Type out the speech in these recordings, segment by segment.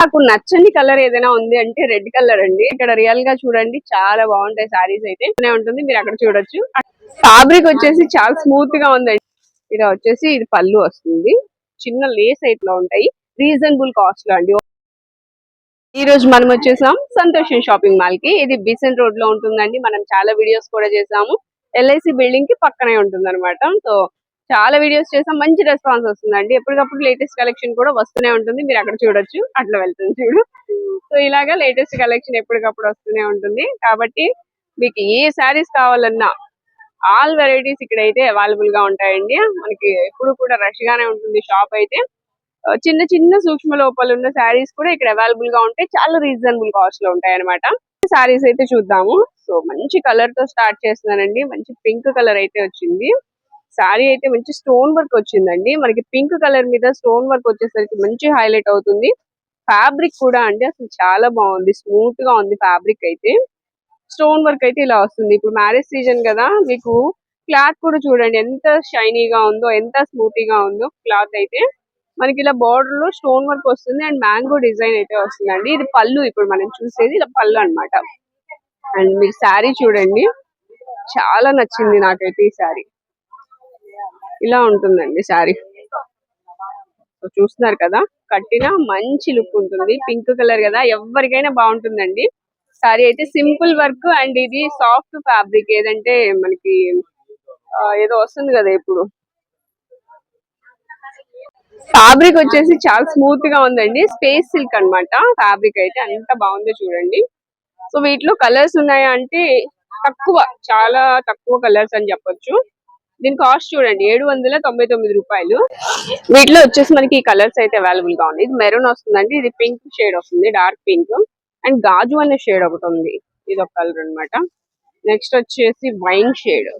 నాకు నచ్చని కలర్ ఏదైనా ఉంది అంటే రెడ్ కలర్ అండి. ఇక్కడ రియల్గా చూడండి చాలా బాగుంటాయి సారీస్ అయితే. ఉంటుంది మీరు అక్కడ చూడొచ్చు. ఫ్యాబ్రిక్ వచ్చేసి చాలా స్మూత్గా ఉందండి. ఇది వచ్చేసి ఇది పళ్ళు వస్తుంది. చిన్న లేస్ అయితే ఉంటాయి. రీజనబుల్ కాస్ట్లో అండి. ఈ రోజు మనం వచ్చేసాం సంతోషం షాపింగ్ మాల్కి. ఇది బీసెంట్ రోడ్లో ఉంటుందండి. మనం చాలా వీడియోస్ కూడా చేసాము. ఎల్ఐసి బిల్డింగ్కి పక్కనే ఉంటుంది అనమాట సో చాలా వీడియోస్ చేసాం. మంచి రెస్పాన్స్ వస్తుందండి. ఎప్పటికప్పుడు లేటెస్ట్ కలెక్షన్ కూడా వస్తూనే ఉంటుంది. మీరు అక్కడ చూడొచ్చు. అట్లా వెళ్తుంది చూడు. సో ఇలాగా లేటెస్ట్ కలెక్షన్ ఎప్పటికప్పుడు వస్తూనే ఉంటుంది. కాబట్టి మీకు ఏ శారీస్ కావాలన్నా ఆల్ వెరైటీస్ ఇక్కడైతే అవైలబుల్గా ఉంటాయండి. మనకి ఎప్పుడు కూడా రష్ గానే ఉంటుంది షాప్ అయితే. చిన్న చిన్న సూక్ష్మ లోపాలు ఉన్న శారీస్ కూడా ఇక్కడ అవైలబుల్గా ఉంటాయి చాలా రీజనబుల్ కాస్ట్లో ఉంటాయి అనమాట శారీస్ అయితే చూద్దాము. సో మంచి కలర్తో స్టార్ట్ చేస్తున్నానండి. మంచి పింక్ కలర్ అయితే వచ్చింది. శారీ అయితే మంచి స్టోన్ వర్క్ వచ్చిందండి. మనకి పింక్ కలర్ మీద స్టోన్ వర్క్ వచ్చేసరికి మంచి హైలైట్ అవుతుంది. ఫ్యాబ్రిక్ కూడా అండి అసలు చాలా బాగుంది. స్మూత్గా ఉంది ఫ్యాబ్రిక్ అయితే. స్టోన్ వర్క్ అయితే ఇలా వస్తుంది. ఇప్పుడు మ్యారేజ్ సీజన్ కదా మీకు క్లాత్ కూడా చూడండి ఎంత షైనీగా ఉందో ఎంత స్మూతీగా ఉందో క్లాత్ అయితే. మనకి ఇలా బార్డర్లో స్టోన్ వర్క్ వస్తుంది అండ్ మ్యాంగో డిజైన్ అయితే వస్తుందండి. ఇది పళ్ళు ఇప్పుడు మనం చూసేది ఇలా పళ్ళు అన్నమాట. అండ్ మీరు శారీ చూడండి చాలా నచ్చింది నాకైతే ఈ శారీ. ఇలా ఉంటుందండి శారీ. సో చూస్తున్నారు కదా కట్టిన మంచి లుక్ ఉంటుంది. పింక్ కలర్ కదా ఎవరికైనా బాగుంటుందండి. సారీ అయితే సింపుల్ వర్క్ అండ్ ఇది సాఫ్ట్ ఫ్యాబ్రిక్. ఏదంటే మనకి ఏదో వస్తుంది కదా ఇప్పుడు. ఫ్యాబ్రిక్ వచ్చేసి చాలా స్మూత్గా ఉందండి. స్పేస్ సిల్క్ అన్నమాట. ఫ్యాబ్రిక్ అయితే అంత బాగుందో చూడండి. సో వీటిలో కలర్స్ ఉన్నాయా అంటే తక్కువ చాలా తక్కువ కలర్స్ అని చెప్పొచ్చు. దీని కాస్ట్ చూడండి ఏడు వందల తొంభై తొమ్మిది రూపాయలు. వీటిలో వచ్చేసి మనకి ఈ కలర్స్ అయితే అవైలబుల్గా ఉంది ఇది మెరూన్ వస్తుందండి ఇది పింక్ షేడ్ వస్తుంది డార్క్ పింక్. అండ్ గాజు అనే షేడ్ ఒకటి ఉంది ఇది ఒక కలర్ అన్నమాట. నెక్స్ట్ వచ్చేసి వైన్ షేడ్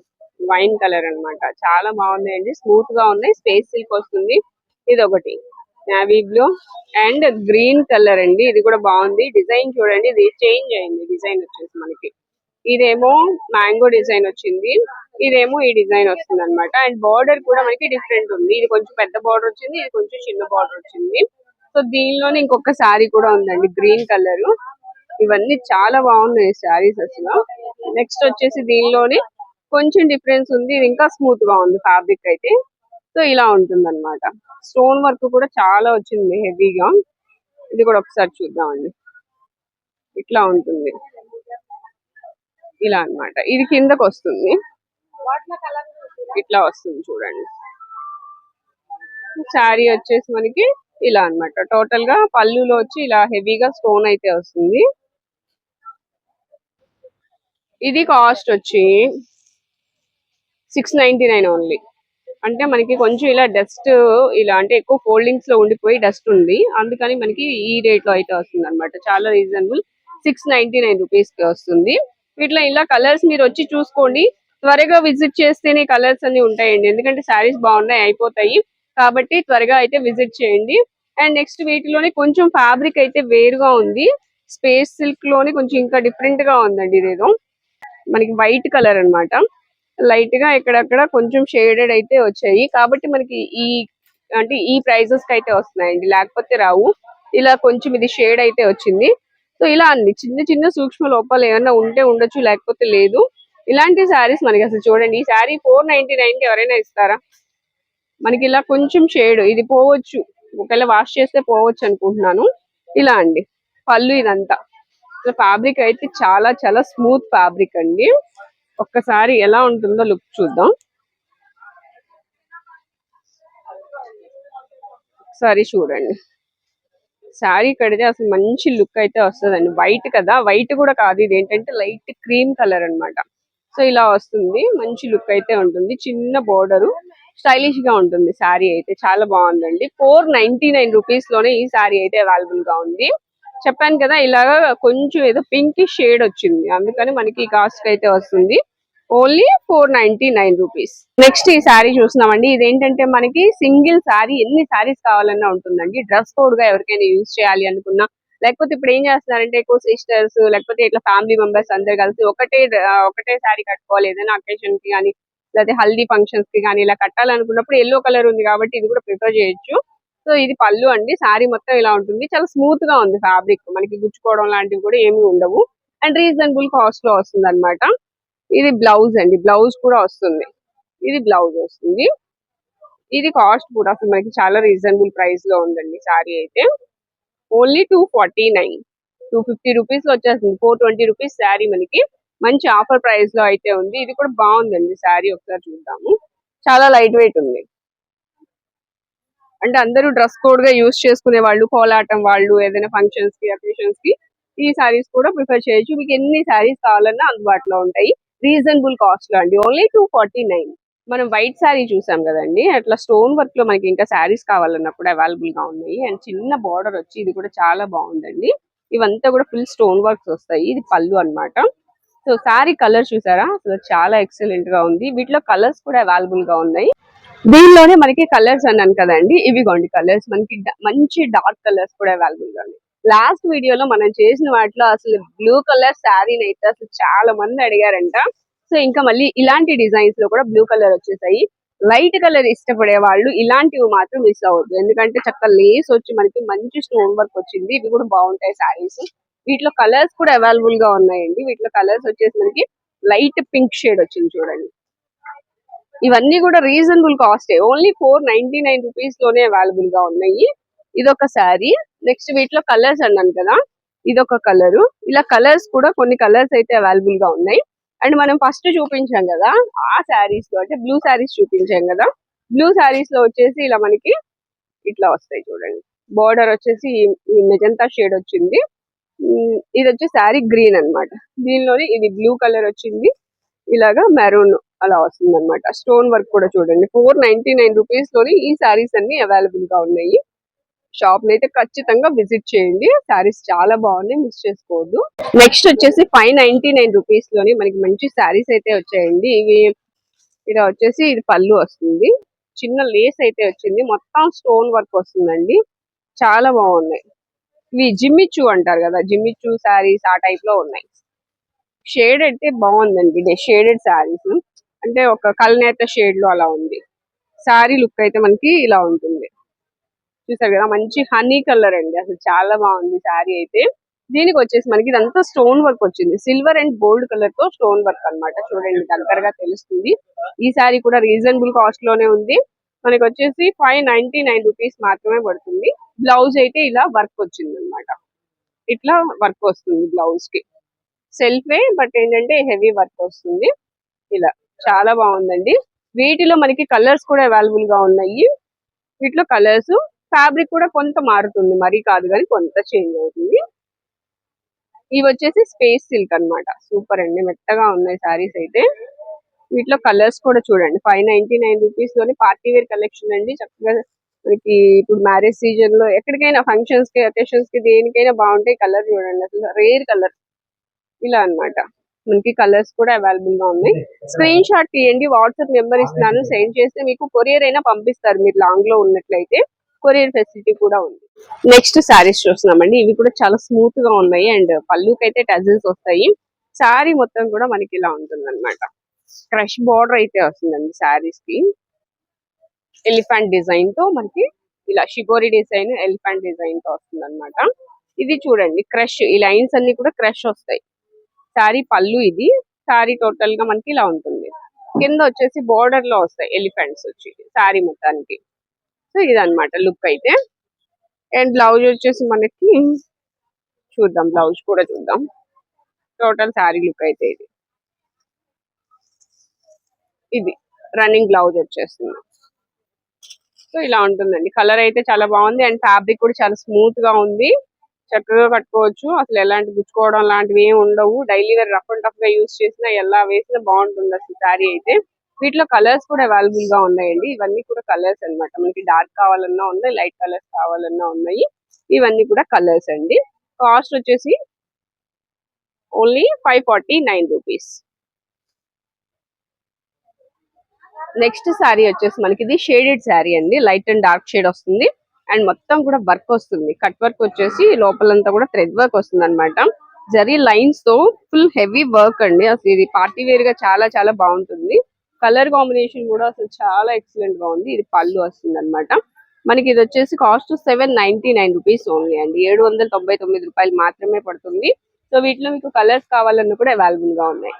వైన్ కలర్ అన్నమాట. చాలా బాగున్నాయండి స్మూత్గా ఉన్నాయి స్పేస్ సిల్క్ వస్తుంది. ఇది ఒకటి navy blue. And green colour అండి ఇది కూడా బాగుంది. డిజైన్ చూడండి ఇది చేంజ్ అయింది డిజైన్ వచ్చేసి మనకి. ఇదేమో మ్యాంగో డిజైన్ వచ్చింది. ఇదేమో ఈ డిజైన్ వస్తుంది అనమాట అండ్ బార్డర్ కూడా మనకి డిఫరెంట్ ఉంది. ఇది కొంచెం పెద్ద బార్డర్ వచ్చింది. ఇది కొంచెం చిన్న బార్డర్ వచ్చింది. సో దీనిలోనే ఇంకొక శారీ కూడా ఉందండి. Green colour. ఇవన్నీ చాలా బాగున్నాయి శారీస్ అసలు. నెక్స్ట్ వచ్చేసి దీనిలోనే కొంచెం డిఫరెన్స్ ఉంది. ఇది ఇంకా స్మూత్గా ఉంది ఫ్యాబ్రిక్ అయితే. సో ఇలా ఉంటుంది అనమాట స్టోన్ వర్క్ కూడా చాలా వచ్చింది హెవీగా. ఇది కూడా ఒకసారి చూద్దామండి. ఇట్లా ఉంటుంది. ఇలా అన్నమాట. ఇది కిందకు వస్తుంది. ఇట్లా వస్తుంది చూడండి. శారీ వచ్చేసి మనకి ఇలా అన్నమాట. టోటల్గా పళ్ళులో వచ్చి ఇలా హెవీగా స్టోన్ అయితే వస్తుంది. ఇది కాస్ట్ వచ్చి సిక్స్ నైన్టీ నైన్ ఓన్లీ అంటే మనకి కొంచెం ఇలా డస్ట్ ఇలా అంటే ఎక్కువ ఫోల్డింగ్స్లో ఉండిపోయి డస్ట్ ఉంది. అందుకని మనకి ఈ రేట్లో అయితే వస్తుంది అనమాట చాలా రీజనబుల్ సిక్స్ నైన్టీ నైన్ రూపీస్కి వస్తుంది. వీటిలో ఇలా కలర్స్ మీరు వచ్చి చూసుకోండి. త్వరగా విజిట్ చేస్తేనే కలర్స్ అన్ని ఉంటాయండి. ఎందుకంటే శారీస్ బాగున్నాయి అయిపోతాయి. కాబట్టి త్వరగా అయితే విజిట్ చేయండి. అండ్ నెక్స్ట్ వీటిలోనే కొంచెం ఫ్యాబ్రిక్ అయితే వేరుగా ఉంది. స్పేస్ సిల్క్లోనే కొంచెం ఇంకా డిఫరెంట్గా ఉందండి ఇదేదో. మనకి వైట్ కలర్ అన్నమాట. లైట్గా ఇక్కడక్కడ కొంచెం షేడెడ్ అయితే వచ్చాయి. కాబట్టి మనకి ఈ అంటే ఈ ప్రైజెస్కి అయితే వస్తున్నాయండి. లేకపోతే రావు. ఇలా కొంచెం ఇది షేడ్ అయితే వచ్చింది. సో ఇలా అండి. చిన్న చిన్న సూక్ష్మ లోపాలు ఏమైనా ఉంటే ఉండొచ్చు లేకపోతే లేదు. ఇలాంటి శారీస్ మనకి అసలు చూడండి. ఈ శారీ ఫోర్ నైన్టీ నైన్ ఎవరైనా ఇస్తారా? మనకి ఇలా కొంచెం షేడ్ ఇది పోవచ్చు. ఒకవేళ వాష్ చేస్తే పోవచ్చు అనుకుంటున్నాను. ఇలా అండి. పళ్ళు ఇదంతా. ఫ్యాబ్రిక్ అయితే చాలా చాలా స్మూత్ ఫ్యాబ్రిక్ అండి. ఒక్కసారి ఎలా ఉంటుందో లుక్ చూద్దాం. ఒకసారి చూడండి. శారీ కడితే అసలు మంచి లుక్ అయితే వస్తుందండి. వైట్ కదా? వైట్ కూడా కాదు ఇది. ఏంటంటే లైట్ క్రీమ్ కలర్ అన్నమాట. సో ఇలా వస్తుంది. మంచి లుక్ అయితే ఉంటుంది. చిన్న బోర్డర్. స్టైలిష్గా ఉంటుంది శారీ అయితే. చాలా బాగుందండి. ఫోర్ నైన్టీ నైన్ రూపీస్లోనే ఈ శారీ అయితే అవైలబుల్గా ఉంది. చెప్పాను కదా ఇలాగా కొంచెం ఏదో పింక్ షేడ్ వచ్చింది. అందుకని మనకి కాస్ట్ అయితే వస్తుంది. Only four ninety nine rupees. Next ఈ శారీ చూసినామండి ఇదేంటంటే మనకి సింగిల్ శారీ ఎన్ని శారీస్ కావాలన్నా ఉంటుందండి. డ్రెస్ కోడ్గా ఎవరికైనా యూజ్ చేయాలి అనుకున్నా. లేకపోతే ఇప్పుడు ఏం చేస్తున్నారంటే ఎక్కువ సిస్టర్స్ లేకపోతే ఇట్లా ఫ్యామిలీ మెంబర్స్ అందరు కలిసి ఒకటే ఒకటే శారీ కట్టుకోవాలి. ఏదైనా అకేషన్కి కానీ లేకపోతే హల్దీ ఫంక్షన్స్కి కానీ ఇలా కట్టాలనుకున్నప్పుడు ఎల్లో కలర్ ఉంది కాబట్టి ఇది కూడా ప్రిఫర్ చేయొచ్చు. సో ఇది పళ్ళు అండి. సారీ మొత్తం ఇలా ఉంటుంది. చాలా స్మూత్గా ఉంది ఫ్యాబ్రిక్ మనకి గుచ్చుకోవడం లాంటివి కూడా ఏమీ ఉండవు. అండ్ రీజనబుల్ కాస్ట్లో వస్తుంది అనమాట ఇది బ్లౌజ్ అండి. బ్లౌజ్ కూడా వస్తుంది. ఇది బ్లౌజ్ వస్తుంది. ఇది కాస్ట్ కూడా అసలు మనకి చాలా రీజనబుల్ ప్రైస్లో ఉందండి సారీ అయితే. Only two forty nine two fifty రూపీస్లో వచ్చేస్తుంది. ఫోర్ ట్వంటీ రూపీస్ శారీ మనకి. మంచి ఆఫర్ ప్రైస్లో అయితే ఉంది. ఇది కూడా బాగుందండి శారీ ఒకసారి చూద్దాము. చాలా లైట్ వెయిట్ ఉంది. అంటే అందరూ డ్రెస్ కోడ్గా యూస్ చేసుకునే వాళ్ళు కోలాటం వాళ్ళు ఏదైనా ఫంక్షన్స్కి అకేషన్స్కి ఈ సారీస్ కూడా ప్రిఫర్ చేయొచ్చు. మీకు ఎన్ని సారీస్ కావాలన్నా అందుబాటులో ఉంటాయి. రీజనబుల్ కాస్ట్లో అండి. Only two forty nine. మనం వైట్ శారీ చూసాం కదండి. అట్లా స్టోన్ వర్క్లో మనకి ఇంకా శారీస్ కావాలన్నప్పుడు అవైలబుల్గా ఉన్నాయి. అండ్ చిన్న బార్డర్ వచ్చి ఇది కూడా చాలా బాగుందండి. ఇవంతా కూడా ఫుల్ స్టోన్ వర్క్స్ వస్తాయి. ఇది పళ్ళు అన్నమాట. సో శారీ కలర్ చూసారా? అసలు చాలా ఎక్సలెంట్గా ఉంది. వీటిలో కలర్స్ కూడా అవైలబుల్గా ఉన్నాయి. దీనిలోనే మనకి కలర్స్ అన్నాను కదండి. ఇవిగోండి కలర్స్. మనకి మంచి డార్క్ కలర్స్ కూడా అవైలబుల్గా ఉన్నాయి. లాస్ట్ వీడియోలో మనం చేసిన వాటిలో అసలు బ్లూ కలర్ శారీని అయితే అసలు చాలా మంది అడిగారంట. సో ఇంకా మళ్ళీ ఇలాంటి డిజైన్స్లో కూడా బ్లూ కలర్ వచ్చేసాయి. లైట్ కలర్ ఇష్టపడే వాళ్ళు ఇలాంటివి మాత్రం మిస్ అవ్వద్దు. ఎందుకంటే చక్కగా లేస్ వచ్చి మనకి మంచి స్టోన్ వర్క్ వచ్చింది. ఇవి కూడా బాగుంటాయి శారీస్ వీటిలో కలర్స్ కూడా అవైలబుల్గా ఉన్నాయండి. వీటిలో కలర్స్ వచ్చేసి మనకి లైట్ పింక్ షేడ్ వచ్చింది చూడండి. ఇవన్నీ కూడా reasonable cost only four ninety nine రూపీస్లోనే అవైలబుల్గా ఉన్నాయి. ఇదొక శారీ నెక్స్ట్ వీటిలో కలర్స్ అన్నాను కదా ఇదొక కలర్. ఇలా కలర్స్ కూడా కొన్ని కలర్స్ అయితే అవైలబుల్గా ఉన్నాయి. అండ్ మనం ఫస్ట్ చూపించాం కదా ఆ శారీస్లో అంటే బ్లూ శారీస్ చూపించాం కదా బ్లూ శారీస్లో వచ్చేసి ఇలా మనకి ఇట్లా వస్తాయి చూడండి. బోర్డర్ వచ్చేసి ఈ- మెజంతా షేడ్ వచ్చింది. ఇది వచ్చి శారీ గ్రీన్ అన్నమాట. దీనిలోనే ఇది బ్లూ కలర్ వచ్చింది. ఇలాగా మెరూన్ అలా వస్తుంది అనమాట స్టోన్ వర్క్ కూడా చూడండి. ఫోర్ నైన్టీ నైన్ రూపీస్లోని ఈ శారీస్ అన్ని అవైలబుల్గా ఉన్నాయి. షాప్ అయితే ఖచ్చితంగా విజిట్ చేయండి. శారీస్ చాలా బాగున్నాయి. మిస్ చేసుకోవద్దు. నెక్స్ట్ వచ్చేసి ఫైవ్ నైన్టీ నైన్ రూపీస్లోని మనకి మంచి శారీస్ అయితే వచ్చాయండి. ఇవి ఇలా వచ్చేసి ఇది పళ్ళు వస్తుంది. చిన్న లేస్ అయితే వచ్చింది. మొత్తం స్టోన్ వర్క్ వస్తుందండి. చాలా బాగున్నాయి. ఇవి జిమ్మిచ్చు అంటారు కదా. జిమ్మిచ్చు శారీస్ ఆ టైప్లో ఉన్నాయి. షేడ్ అయితే బాగుందండి. షేడెడ్ శారీస్. అంటే ఒక కల్నేత షేడ్లో అలా ఉంది. శారీ లుక్ అయితే మనకి ఇలా ఉంటుంది. చూసారు కదా మంచి హనీ కలర్ అండి. అసలు చాలా బాగుంది శారీ అయితే. దీనికి వచ్చేసి మనకి ఇదంతా స్టోన్ వర్క్ వచ్చింది. సిల్వర్ అండ్ గోల్డ్ కలర్తో స్టోన్ వర్క్ అన్నమాట. చూడండి దగ్గరగా తెలుస్తుంది. ఈ శారీ కూడా రీజనబుల్ కాస్ట్లోనే ఉంది. మనకి వచ్చేసి ఫైవ్ నైన్టీ నైన్ రూపీస్ మాత్రమే పడుతుంది. బ్లౌజ్ అయితే ఇలా వర్క్ వచ్చింది అనమాట ఇట్లా వర్క్ వస్తుంది బ్లౌజ్కి. సెల్ఫే బట్ ఏంటంటే హెవీ వర్క్ వస్తుంది. ఇలా చాలా బాగుందండి. వీటిలో మనకి కలర్స్ కూడా అవైలబుల్గా ఉన్నాయి. వీటిలో కలర్స్ ఫ్యాబ్రిక్ కూడా కొంత మారుతుంది. మరీ కాదు కానీ కొంత చేంజ్ అవుతుంది. ఇవి వచ్చేసి స్పేస్ సిల్క్ అన్నమాట. సూపర్ అండి. మెత్తగా ఉన్నాయి సారీస్ అయితే. వీటిలో కలర్స్ కూడా చూడండి. ఫైవ్ నైన్టీ నైన్ రూపీస్లోని పార్టీ వేర్ కలెక్షన్ అండి. చక్కగా మనకి ఇప్పుడు మ్యారేజ్ సీజన్లో ఎక్కడికైనా ఫంక్షన్స్కి అకేషన్స్కి దేనికైనా బాగుంటాయి కలర్ చూడండి. అసలు రేర్ కలర్ ఇలా అన్నమాట. మనకి కలర్స్ కూడా అవైలబుల్గా ఉన్నాయి. స్క్రీన్ షాట్ తీయండి. వాట్సాప్ నెంబర్ ఇస్తున్నాను. సెండ్ చేస్తే మీకు కొరియర్ అయినా పంపిస్తారు. మీరు లాంగ్లో ఉన్నట్లయితే. కొరియర్ ఫెసిలిటీ కూడా ఉంది. నెక్స్ట్ శారీస్ చూస్తున్నామండి. ఇవి కూడా చాలా స్మూత్గా ఉన్నాయి. అండ్ పళ్ళుకి అయితే టజిల్స్ వస్తాయి. శారీ మొత్తం కూడా మనకి ఇలా ఉంటుంది అనమాట క్రష్ బార్డర్ అయితే వస్తుందండి శారీస్కి. ఎలిఫెంట్ డిజైన్తో మనకి ఇలా షిగోరి డిజైన్ ఎలిఫెంట్ డిజైన్తో వస్తుంది అనమాట ఇది చూడండి క్రష్ ఈ లైన్స్ అన్ని కూడా క్రష్ వస్తాయి. శారీ పళ్ళు ఇది. శారీ టోటల్గా మనకి ఇలా ఉంటుంది. కింద వచ్చేసి బోర్డర్లో వస్తాయి ఎలిఫెంట్స్ వచ్చి శారీ మొత్తానికి. సో ఇదనమాట లుక్ అయితే. అండ్ బ్లౌజ్ వచ్చేసి మనకి చూద్దాం బ్లౌజ్ కూడా చూద్దాం. టోటల్ శారీ లుక్ అయితే ఇది. ఇది రన్నింగ్ బ్లౌజ్ వచ్చేస్తుంది. సో ఇలా ఉంటుందండి. కలర్ అయితే చాలా బాగుంది. అండ్ ఫ్యాబ్రిక్ కూడా చాలా స్మూత్గా ఉంది. చక్కగా కట్టుకోవచ్చు. అసలు ఎలాంటి గుచ్చుకోవడం లాంటివి ఏమి ఉండవు. డైలీ వేర్ రఫ్ అండ్ టఫ్గా యూస్ చేసినా ఎలా వేసినా బాగుంటుంది అసలు శారీ అయితే. వీటిలో కలర్స్ కూడా అవైలబుల్గా ఉన్నాయండి. ఇవన్నీ కూడా కలర్స్ అన్నమాట. మనకి డార్క్ కావాలన్నా ఉన్నాయి లైట్ కలర్స్ కావాలన్నా ఉన్నాయి. ఇవన్నీ కూడా కలర్స్ అండి. కాస్ట్ వచ్చేసి only five forty nine rupees next sari వచ్చేసి మనకి ఇది షేడెడ్ శారీ అండి. లైట్ అండ్ డార్క్ షేడ్ వస్తుంది. అండ్ మొత్తం కూడా వర్క్ వస్తుంది. కట్ వర్క్ వచ్చేసి లోపలంతా కూడా థ్రెడ్ వర్క్ వస్తుంది అనమాట జరీ లైన్స్తో ఫుల్ హెవీ వర్క్ అండి. అసలు ఇది పార్టీ వేర్గా చాలా చాలా బాగుంటుంది. కలర్ కాంబినేషన్ కూడా అసలు చాలా ఎక్సలెంట్గా ఉంది. ఇది పళ్ళు వస్తుంది అనమాట మనకి ఇది వచ్చేసి cost seven ninety nine rupees only అండి. ఏడు వందల తొంభై తొమ్మిది రూపాయలు మాత్రమే పడుతుంది. సో వీటిలో మీకు కలర్స్ కావాలన్నా కూడా అవైలబుల్గా ఉన్నాయి.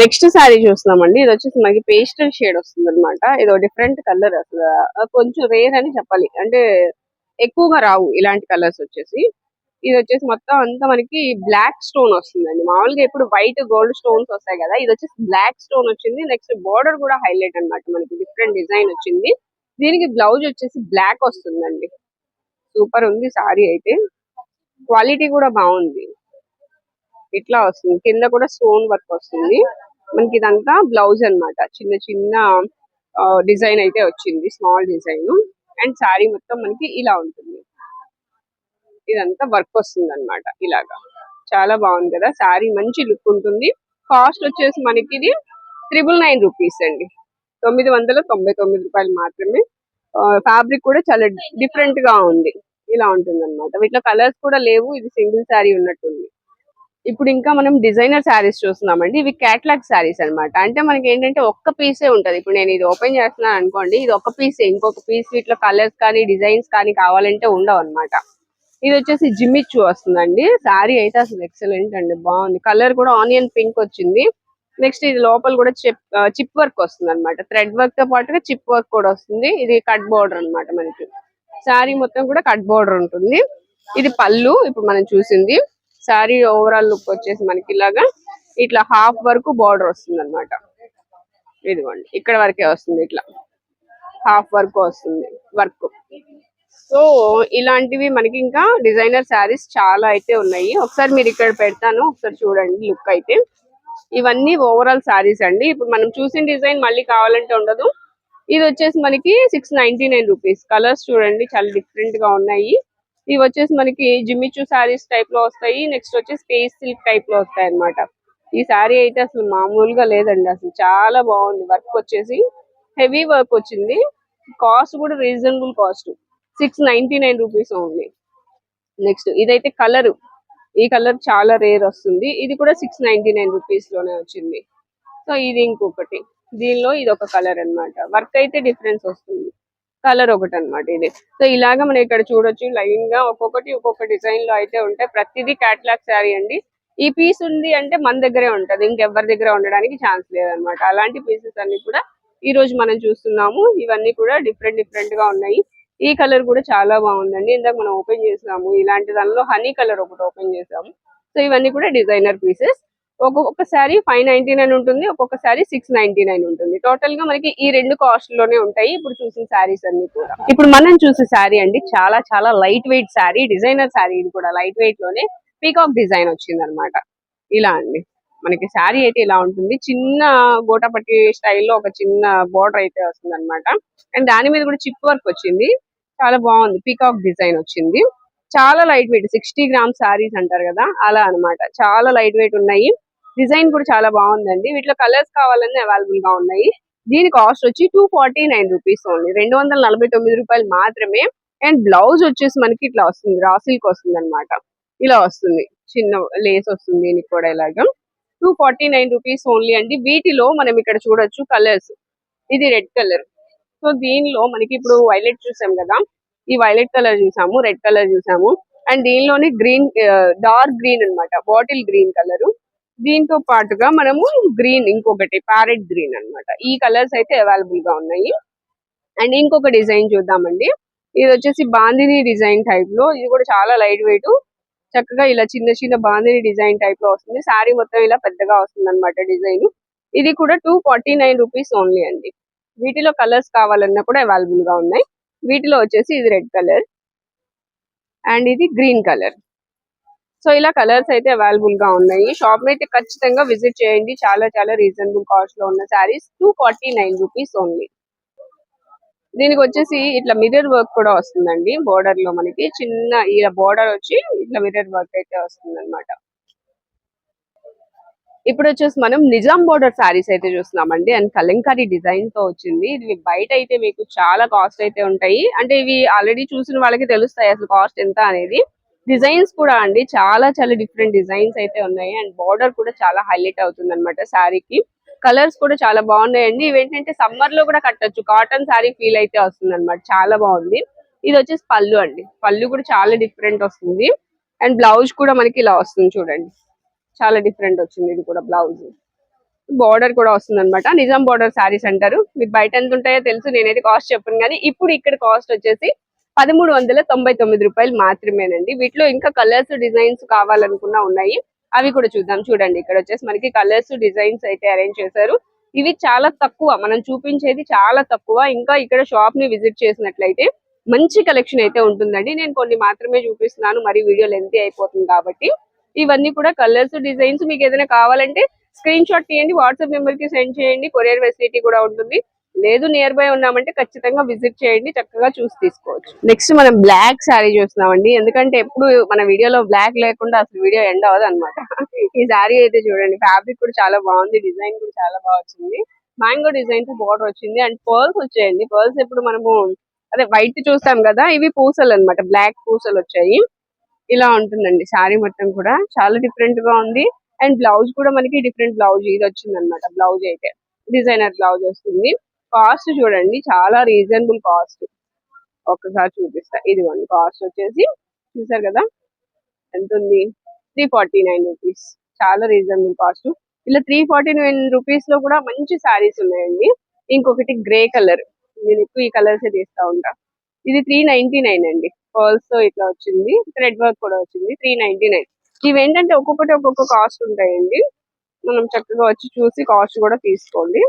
నెక్స్ట్ శారీ చూస్తున్నామండి. ఇది వచ్చేసి మనకి పేస్టల్ షేడ్ వస్తుంది అనమాట ఇది డిఫరెంట్ కలర్ అసలు. కొంచెం రేర్ అని చెప్పాలి. అంటే ఎక్కువగా రావు ఇలాంటి కలర్స్ వచ్చేసి. ఇది వచ్చేసి మొత్తం అంతా మనకి బ్లాక్ స్టోన్ వస్తుందండి. మామూలుగా ఇప్పుడు వైట్ గోల్డ్ స్టోన్స్ వస్తాయి కదా ఇది వచ్చేసి బ్లాక్ స్టోన్ వచ్చింది. నెక్స్ట్ బార్డర్ కూడా హైలైట్ అన్నమాట మనకి డిఫరెంట్ డిజైన్ వచ్చింది. దీనికి బ్లౌజ్ వచ్చేసి బ్లాక్ వస్తుందండి. సూపర్ ఉంది సారీ అయితే. క్వాలిటీ కూడా బాగుంది. ఇట్లా వస్తుంది. కింద కూడా స్టోన్ వర్క్ వస్తుంది. మనకి ఇదంతా బ్లౌజ్ అన్నమాట. చిన్న చిన్న డిజైన్ అయితే వచ్చింది. స్మాల్ డిజైన్ అండ్ సారీ మొత్తం మనకి ఇలా ఉంటుంది. ఇదంతా వర్క్ వస్తుంది అనమాట ఇలాగా. చాలా బాగుంది కదా సారీ మంచి లుక్ ఉంటుంది. కాస్ట్ వచ్చేసి మనకి ఇది త్రిబుల్ నైన్ రూపీస్ అండి. తొమ్మిది వందల తొంభై తొమ్మిది రూపాయలు మాత్రమే. ఫ్యాబ్రిక్ కూడా చాలా డిఫరెంట్గా ఉంది. ఇలా ఉంటుంది అనమాట వీటిలో కలర్స్ కూడా లేవు ఇది సింగిల్ శారీ ఉన్నట్టుంది. ఇప్పుడు ఇంకా మనం డిజైనర్ శారీస్ చూస్తున్నామండి. ఇవి క్యాట్లాగ్ శారీస్ అన్నమాట. అంటే మనకి ఏంటంటే ఒక్క పీసే ఉంటది. ఇప్పుడు నేను ఇది ఓపెన్ చేస్తున్నాను అనుకోండి ఇది ఒక పీసే ఇంకొక పీస్ వీటిలో కలర్స్ కానీ డిజైన్స్ కానీ కావాలంటే ఉండవు అన్నమాట. ఇది వచ్చేసి జిమ్మిచ్చు వస్తుందండి. శారీ అయితే అసలు ఎక్సలెంట్ అండి. బాగుంది. కలర్ కూడా ఆనియన్ పింక్ వచ్చింది. నెక్స్ట్ ఇది లోపల కూడా చిప్ చిప్ వర్క్ వస్తుంది అనమాట థ్రెడ్ వర్క్తో పాటుగా చిప్ వర్క్ కూడా వస్తుంది. ఇది కట్ బోర్డర్ అన్నమాట మనకి. శారీ మొత్తం కూడా కట్ బోర్డర్ ఉంటుంది. ఇది పళ్ళు ఇప్పుడు మనం చూసింది. శారీ ఓవరాల్ లుక్ వచ్చేసి మనకి ఇలాగా. ఇట్లా హాఫ్ వరకు బార్డర్ వస్తుంది అనమాట ఇదిగోండి. ఇక్కడ వరకే వస్తుంది ఇట్లా. హాఫ్ వరకు వస్తుంది. వర్క్ సో ఇలాంటివి మనకి ఇంకా డిజైనర్ శారీస్ చాలా అయితే ఉన్నాయి. ఒకసారి మీరు ఇక్కడ పెడతాను ఒకసారి చూడండి లుక్ అయితే. ఇవన్నీ ఓవరాల్ శారీస్ అండి. ఇప్పుడు మనం చూసిన డిజైన్ మళ్ళీ కావాలంటే ఉండదు. ఇది వచ్చేసి మనకి six ninety nine rupees. Colours చూడండి చాలా డిఫరెంట్గా ఉన్నాయి. ఇవి వచ్చేసి మనకి జిమ్మిచూ శారీస్ టైప్లో వస్తాయి. నెక్స్ట్ వచ్చేసి స్పేస్ సిల్క్ టైప్లో వస్తాయి అన్నమాట. ఈ శారీ అయితే అసలు మామూలుగా లేదండి. అసలు చాలా బాగుంది. వర్క్ వచ్చేసి హెవీ వర్క్ వచ్చింది. కాస్ట్ కూడా reasonable cost six ninety nine rupees only next ఇదైతే కలర్ ఈ కలర్ చాలా రేర్ వస్తుంది. ఇది కూడా సిక్స్ నైన్టీ నైన్ రూపీస్లోనే వచ్చింది. సో ఇది ఇంకొకటి. దీనిలో ఇది ఒక కలర్ అన్నమాట. వర్క్ అయితే డిఫరెన్స్ వస్తుంది. కలర్ ఒకటి అన్నమాట ఇది. సో ఇలాగా మనం ఇక్కడ చూడొచ్చు. లైన్గా ఒక్కొక్కటి ఒక్కొక్క డిజైన్లో అయితే ఉంటాయి. ప్రతిదీ క్యాట్లాగ్ శారీ అండి. ఈ పీస్ ఉంది అంటే మన దగ్గరే ఉంటది. ఇంకెవరి దగ్గర ఉండడానికి ఛాన్స్ లేదనమాట అలాంటి పీసెస్ అన్ని కూడా ఈ రోజు మనం చూస్తున్నాము. ఇవన్నీ కూడా డిఫరెంట్ డిఫరెంట్గా ఉన్నాయి. ఈ కలర్ కూడా చాలా బాగుందండి. ఇందాక మనం ఓపెన్ చేసాము ఇలాంటి దానిలో హనీ కలర్ ఒకటి ఓపెన్ చేసాము. సో ఇవన్నీ కూడా డిజైనర్ పీసెస్. ఒక్కొక్క శారీ ఫైవ్ నైన్టీ నైన్ ఉంటుంది ఒక్కొక్క శారీ సిక్స్ నైన్టీ నైన్ ఉంటుంది. టోటల్గా మనకి ఈ రెండు కాస్ట్లోనే ఉంటాయి ఇప్పుడు చూసిన శారీస్ అన్ని కూడా. ఇప్పుడు మనం చూసే శారీ అండి చాలా చాలా light weight sari designer sari ఇది కూడా. లైట్ వెయిట్లోనే పీకాక్ డిజైన్ వచ్చింది అనమాట ఇలా అండి. మనకి శారీ అయితే ఇలా ఉంటుంది. చిన్న గోటపట్టి స్టైల్లో ఒక చిన్న బోర్డర్ అయితే వస్తుంది అనమాట అండ్ దాని మీద కూడా చిప్ వర్క్ వచ్చింది. చాలా బాగుంది. పీకాక్ డిజైన్ వచ్చింది. చాలా light weight sixty gram saris అంటారు కదా అలా అన్నమాట. చాలా లైట్ వెయిట్ ఉన్నాయి. డిజైన్ కూడా చాలా బాగుందండి. వీటిలో కలర్స్ కావాలన్నీ అవైలబుల్గా ఉన్నాయి. దీని కాస్ట్ వచ్చి two forty nine rupees only రెండు వందల నలభై తొమ్మిది రూపాయలు మాత్రమే. అండ్ బ్లౌజ్ వచ్చేసి మనకి ఇట్లా వస్తుంది. రాసులకి వస్తుంది అనమాట ఇలా వస్తుంది. చిన్న లేస్ వస్తుంది దీనికి కూడా ఇలాగా. Two forty nine rupees only అండి. వీటిలో మనం ఇక్కడ చూడొచ్చు కలర్స్ ఇది రెడ్ కలర్ సో దీనిలో మనకి ఇప్పుడు వైలెట్ చూసాం కదా ఈ వైలెట్ కలర్ చూసాము రెడ్ కలర్ చూసాము. అండ్ దీనిలోనే గ్రీన్ డార్క్ గ్రీన్ అన్నమాట బాటిల్ గ్రీన్ కలర్. దీంతో పాటుగా మనము గ్రీన్ ఇంకొకటి ప్యారెట్ గ్రీన్ అన్నమాట. ఈ కలర్స్ అయితే అవైలబుల్గా ఉన్నాయి. అండ్ ఇంకొక డిజైన్ చూద్దామండి. ఇది వచ్చేసి బాందిని డిజైన్ టైప్లో ఇది కూడా చాలా లైట్ వెయిట్. చక్కగా ఇలా చిన్న చిన్న బాందిని డిజైన్ టైప్లో వస్తుంది. శారీ మొత్తం ఇలా పెద్దగా వస్తుంది అనమాట డిజైన్. ఇది కూడా two forty nine rupees only అండి. వీటిలో కలర్స్ కావాలన్నా కూడా అవైలబుల్గా ఉన్నాయి. వీటిలో వచ్చేసి ఇది రెడ్ కలర్. అండ్ ఇది గ్రీన్ కలర్. సో ఇలా కలర్స్ అయితే అవైలబుల్గా ఉన్నాయి. షాప్ అయితే ఖచ్చితంగా విజిట్ చేయండి. చాలా చాలా రీజనబుల్ కాస్ట్లో ఉన్న saris. Two forty nine rupees only. దీనికి వచ్చేసి ఇట్లా మిర్రర్ వర్క్ కూడా వస్తుందండి. బోర్డర్లో మనకి చిన్న ఇలా బోర్డర్ వచ్చి ఇట్లా మిర్రర్ వర్క్ అయితే వస్తుంది అనమాట ఇప్పుడు వచ్చేసి మనం నిజాం బోర్డర్ శారీస్ అయితే చూస్తున్నామండి. అండ్ కలంకారీ డిజైన్తో వచ్చింది. ఇది బయట అయితే మీకు చాలా కాస్ట్ అయితే ఉంటాయి. అంటే ఇవి ఆల్రెడీ చూసిన వాళ్ళకి తెలుస్తాయి అసలు కాస్ట్ ఎంత అనేది. డిజైన్స్ కూడా అండి చాలా చాలా డిఫరెంట్ డిజైన్స్ అయితే ఉన్నాయి. అండ్ బార్డర్ కూడా చాలా హైలైట్ అవుతుంది అనమాట శారీకి కలర్స్ కూడా చాలా బాగున్నాయండి. ఇవేంటంటే సమ్మర్లో కూడా కట్టొచ్చు. కాటన్ సారీ ఫీల్ అయితే వస్తుంది అనమాట చాలా బాగుంది. ఇది వచ్చేసి పళ్ళు అండి. పళ్ళు కూడా చాలా డిఫరెంట్ వస్తుంది. అండ్ బ్లౌజ్ కూడా మనకి ఇలా వస్తుంది చూడండి. చాలా డిఫరెంట్ వచ్చింది ఇది కూడా బ్లౌజ్. బార్డర్ కూడా వస్తుంది అనమాట నిజాం బార్డర్ శారీస్ అంటారు. మీకు బయట ఎంత ఉంటాయో తెలుసు నేనైతే కాస్ట్ చెప్పను కానీ ఇప్పుడు ఇక్కడ కాస్ట్ వచ్చేసి పదమూడు వందల తొంభై తొమ్మిది రూపాయలు మాత్రమేనండి. వీటిలో ఇంకా కలర్స్ డిజైన్స్ కావాలనుకున్నా ఉన్నాయి. అవి కూడా చూద్దాం. చూడండి ఇక్కడ వచ్చేసి మనకి కలర్స్ డిజైన్స్ అయితే అరేంజ్ చేశారు. ఇవి చాలా తక్కువ మనం చూపించేది చాలా తక్కువ. ఇంకా ఇక్కడ షాప్ని విజిట్ చేసినట్లయితే మంచి కలెక్షన్ అయితే ఉంటుందండి. నేను కొన్ని మాత్రమే చూపిస్తున్నాను. మరి వీడియో లెంతీ అయిపోతుంది కాబట్టి. ఇవన్నీ కూడా కలర్స్ డిజైన్స్ మీకు ఏదైనా కావాలంటే స్క్రీన్ షాట్ తీయండి వాట్సాప్ నెంబర్కి సెండ్ చేయండి కొరియర్ ఫెసిలిటీ కూడా ఉంటుంది. లేదు నియర్ బై ఉన్నామంటే ఖచ్చితంగా విజిట్ చేయండి చక్కగా చూసి తీసుకోవచ్చు. నెక్స్ట్ మనం బ్లాక్ శారీ చూస్తున్నామండి. ఎందుకంటే ఎప్పుడు మన వీడియోలో బ్లాక్ లేకుండా అసలు వీడియో ఎండ్ అవ్వదు అనమాట ఈ శారీ అయితే చూడండి ఫ్యాబ్రిక్ కూడా చాలా బాగుంది డిజైన్ కూడా చాలా బాగా వచ్చింది. మ్యాంగో డిజైన్తో బార్డర్ వచ్చింది. అండ్ పర్ల్స్ వచ్చాయండి. పర్ల్స్ ఎప్పుడు మనము అదే వైట్ చూస్తాం కదా ఇవి పూసలు అన్నమాట బ్లాక్ పూసలు వచ్చాయి. ఇలా ఉంటుందండి. శారీ మొత్తం కూడా చాలా డిఫరెంట్గా ఉంది. అండ్ బ్లౌజ్ కూడా మనకి డిఫరెంట్ బ్లౌజ్ ఇది వచ్చింది అనమాట బ్లౌజ్ అయితే డిజైనర్ బ్లౌజ్ వస్తుంది. కాస్ట్ చూడండి చాలా రీజనబుల్ కాస్ట్ ఒక్కసారి చూపిస్తా. ఇదిగోండి కాస్ట్ వచ్చేసి చూసారు కదా? ఎంత ఉంది? త్రీ ఫార్టీ నైన్ రూపీస్ చాలా రీజనబుల్ కాస్ట్ ఇలా త్రీ ఫార్టీ నైన్ రూపీస్లో కూడా మంచి శారీస్ ఉన్నాయండి. ఇంకొకటి గ్రే కలర్ నేను ఎక్కువ ఈ కలర్స్ తీస్తా ఉంటా. ఇది త్రీ నైన్టీ నైన్ అండి. పర్ల్స్తో ఇట్లా వచ్చింది. థ్రెడ్ వర్క్ కూడా వచ్చింది. త్రీ నైన్టీ నైన్ ఇవి ఏంటంటే ఒక్కొక్కటి ఒక్కొక్క కాస్ట్ ఉంటాయండి. మనం చక్కగా వచ్చి చూసి కాస్ట్ కూడా తీసుకోండి.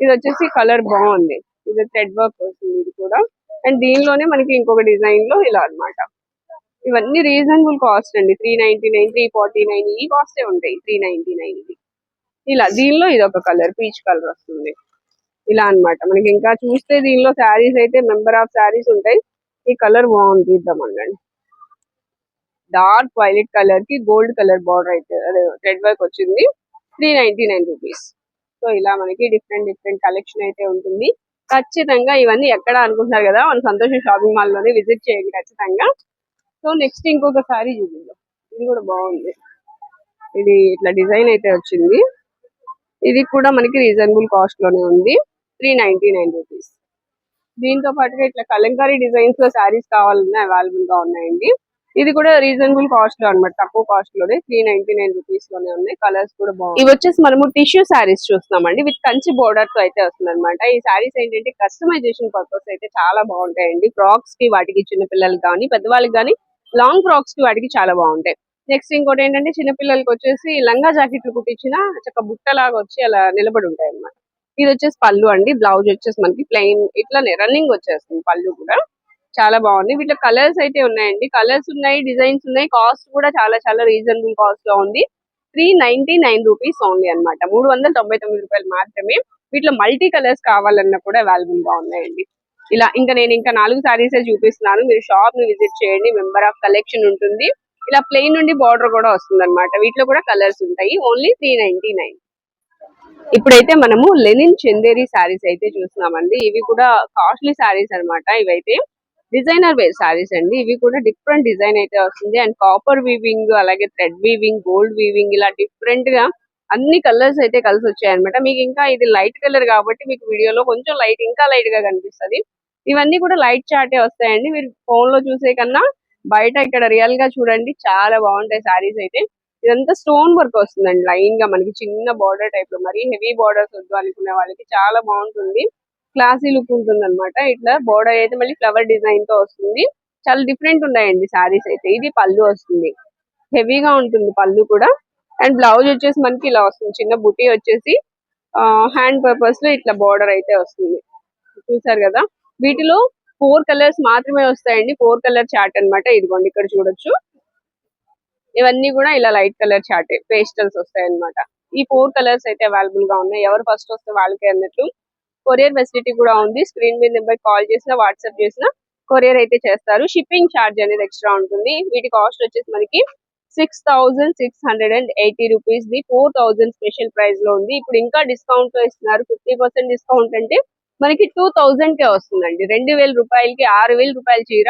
ఇది వచ్చేసి కలర్ బాగుంది. ఇది థ్రెడ్ వర్క్ వస్తుంది ఇది కూడా. అండ్ దీనిలోనే మనకి ఇంకొక డిజైన్లో ఇలా అన్నమాట. ఇవన్నీ రీజనబుల్ కాస్ట్ అండి. Three ninety nine three forty nine ఈ కాస్టే ఉంటాయి. త్రీ నైన్టీ నైన్ ఇలా దీనిలో ఇది ఒక కలర్ పీచ్ కలర్ వస్తుంది. ఇలా అన్నమాట. మనకి ఇంకా చూస్తే దీనిలో శారీస్ అయితే మెంబర్ ఆఫ్ శారీస్ ఉంటాయి. ఈ కలర్ బాగుంది ఇద్దామండి డార్క్ వైలెట్ కలర్కి గోల్డ్ కలర్ బార్డర్ అయితే అదే రెడ్ వర్క్ వచ్చింది. Three ninety nine rupees. So ఇలా మనకి డిఫరెంట్ డిఫరెంట్ కలెక్షన్ అయితే ఉంటుంది. ఖచ్చితంగా ఇవన్నీ ఎక్కడ అనుకుంటున్నారు కదా మన సంతోషం షాపింగ్ మాల్లోనే విజిట్ చేయండి ఖచ్చితంగా. సో నెక్స్ట్ ఇంకొక సారీ చూపిద్దాం ఇది కూడా బాగుంది. ఇది ఇట్లా డిజైన్ అయితే వచ్చింది. ఇది కూడా మనకి రీజనబుల్ కాస్ట్లోనే ఉంది. Three ninety nine rupees. దీంతో పాటుగా ఇట్లా కలంకారీ డిజైన్స్లో శారీస్ కావాలన్నా అవైలబుల్గా ఉన్నాయండి. ఇది కూడా రీజనబుల్ కాస్ట్లో అనమాట తక్కువ కాస్ట్లోనే త్రీ నైన్టీ నైన్ రూపీస్లోనే ఉన్నాయి. కలర్స్ కూడా బాగుంది ఇవి వచ్చేసి మనము టిష్యూ శారీస్ చూస్తున్నామండి. విత్ కంచి బోర్డర్తో అయితే వస్తుంది అనమాట ఈ శారీస్ ఏంటంటే కస్టమైజేషన్ పర్పస్ అయితే చాలా బాగుంటాయండి. ఫ్రాక్స్కి వాటికి చిన్న పిల్లలకి కానీ పెద్దవాళ్ళకి కానీ లాంగ్ ఫ్రాక్స్కి వాటికి చాలా బాగుంటాయి. నెక్స్ట్ ఇంకోటి ఏంటంటే చిన్న పిల్లలకి వచ్చేసి లంగా జాకెట్లు కుట్టించిన చక్క బుట్టలాగా వచ్చి అలా నిలబడి ఉంటాయి అన్నమాట ఇది వచ్చేసి పళ్ళు అండి. బ్లౌజ్ వచ్చేసి మనకి ప్లెయిన్ ఇట్లా రన్నింగ్ వచ్చేస్తుంది పళ్ళు కూడా. చాలా బాగుంది. వీటిలో కలర్స్ అయితే ఉన్నాయండి. కలర్స్ ఉన్నాయి డిజైన్స్ ఉన్నాయి. కాస్ట్ కూడా చాలా చాలా రీజనబుల్ కాస్ట్లో ఉంది. Three ninety nine rupees only అన్నమాట. మూడు వందల తొంభై తొమ్మిది రూపాయలు మాత్రమే. వీటిలో మల్టీ కలర్స్ కావాలన్నా కూడా అవైలబుల్గా ఉన్నాయండి. ఇలా ఇంకా నేను ఇంకా నాలుగు సారీసే చూపిస్తున్నాను. మీరు షాప్ని విజిట్ చేయండి. మెంబర్ ఆఫ్ కలెక్షన్ ఉంటుంది. ఇలా ప్లెయిన్ నుండి బార్డర్ కూడా వస్తుంది అనమాట వీటిలో కూడా కలర్స్ ఉంటాయి. Only three ninety nine. ఇప్పుడైతే మనము లెనిన్ చందేరి శారీస్ అయితే చూస్తున్నామండి. ఇవి కూడా కాస్ట్లీ శారీస్ అన్నమాట. ఇవైతే డిజైనర్ వేర్ శారీస్ అండి. ఇవి కూడా డిఫరెంట్ డిజైన్ అయితే వస్తుంది. అండ్ కాపర్ వీవింగ్ అలాగే థ్రెడ్ వీవింగ్ గోల్డ్ వీవింగ్ ఇలా డిఫరెంట్గా అన్ని కలర్స్ అయితే కలిసి వచ్చాయి అనమాట మీకు ఇంకా ఇది లైట్ కలర్ కాబట్టి మీకు వీడియోలో కొంచెం లైట్ ఇంకా లైట్గా కనిపిస్తది. ఇవన్నీ కూడా లైట్ చాటే వస్తాయండి. మీరు ఫోన్లో చూసే కన్నా బయట ఇక్కడ రియల్గా చూడండి చాలా బాగుంటాయి శారీస్ అయితే. ఇదంతా స్టోన్ వర్క్ వస్తుందండి లైన్గా మనకి చిన్న బార్డర్ టైప్లో మరి హెవీ బార్డర్స్ వద్దు అనుకునే వాళ్ళకి చాలా బాగుంటుంది. క్లాసీ లుక్ ఉంటుంది అనమాట ఇట్లా బోర్డర్ అయితే మళ్ళీ ఫ్లవర్ డిజైన్తో వస్తుంది. చాలా డిఫరెంట్ ఉన్నాయండి శారీస్ అయితే. ఇది పళ్ళు వస్తుంది. హెవీగా ఉంటుంది పళ్ళు కూడా. అండ్ బ్లౌజ్ వచ్చేసి మనకి ఇలా వస్తుంది. చిన్న బుటీ వచ్చేసి హ్యాండ్ పర్పస్లో ఇట్లా బోర్డర్ అయితే వస్తుంది. చూసారు కదా? వీటిలో ఫోర్ కలర్స్ మాత్రమే వస్తాయండి. ఫోర్ కలర్ చార్ట్ అన్నమాట ఇదిగోండి. ఇక్కడ చూడొచ్చు. ఇవన్నీ కూడా ఇలా లైట్ కలర్ చార్ట్ పేస్టల్స్ వస్తాయి అనమాట ఈ ఫోర్ కలర్స్ అయితే అవైలబుల్గా ఉన్నాయి. ఎవరు ఫస్ట్ వస్తే వాళ్ళకి అన్నట్టు కొరియర్ ఫెసిలిటీ కూడా ఉంది. స్క్రీన్ మీద నెంబర్ కాల్ చేసినా వాట్సాప్ చేసినా కొరియర్ అయితే చేస్తారు. షిప్పింగ్ ఛార్జ్ అనేది ఎక్స్ట్రా ఉంటుంది. వీటి కాస్ట్ వచ్చేసి మనకి six thousand six hundred and eighty rupees the. Four thousand special ప్రైస్లో ఉంది. ఇప్పుడు ఇంకా డిస్కౌంట్లో ఇస్తున్నారు. ఫిఫ్టీ పర్సెంట్ డిస్కౌంట్ అంటే మనకి టూ థౌసండ్ కే వస్తుందండి. రెండు వేల రూపాయలకి ఆరు వేల రూపాయల చీర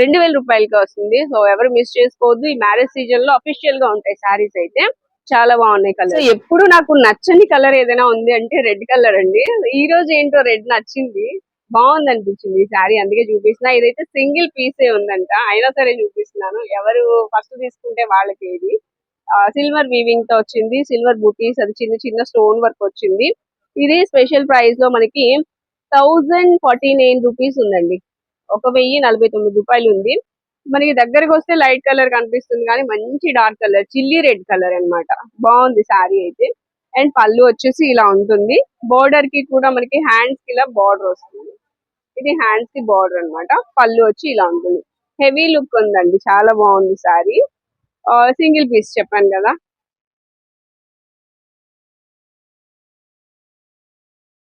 రెండు వేల రూపాయలకి వస్తుంది. సో ఎవరు మిస్ చేసుకోవద్దు. ఈ మ్యారేజ్ సీజన్లో అఫీషియల్గా ఉంటాయి శారీస్ అయితే. చాలా బాగున్నాయి కలర్ ఎప్పుడు నాకు నచ్చని కలర్ ఏదైనా ఉంది అంటే రెడ్ కలర్ అండి. ఈ రోజు ఏంటో రెడ్ నచ్చింది. బాగుంది అనిపించింది ఈ శారీ అందుకే చూపిస్తున్నా. ఇదైతే సింగిల్ పీసే ఉందంట. అయినా సరే చూపిస్తున్నాను. ఎవరు ఫస్ట్ తీసుకుంటే వాళ్ళకి ఇది సిల్వర్ వీవింగ్తో వచ్చింది. సిల్వర్ బూటీస్ అది చిన్న చిన్న స్టోన్ వర్క్ వచ్చింది. ఇది స్పెషల్ ప్రైస్లో మనకి థౌజండ్ ఫార్టీ నైన్ రూపీస్ ఉందండి. ఒక వెయ్యి నలభై తొమ్మిది రూపాయలు ఉంది. మనకి దగ్గరకు వస్తే లైట్ కలర్ కనిపిస్తుంది కానీ మంచి dark colour chilli red colour అన్నమాట. బాగుంది శారీ అయితే. అండ్ పళ్ళు వచ్చేసి ఇలా ఉంటుంది. బోర్డర్కి కూడా మనకి హ్యాండ్స్కి ఇలా బార్డర్ వస్తుంది. ఇది హ్యాండ్స్కి బార్డర్ అన్నమాట. పళ్ళు వచ్చి ఇలా ఉంటుంది. హెవీ లుక్ ఉందండి. చాలా బాగుంది శారీ. సింగిల్ పీస్ చెప్పాను కదా.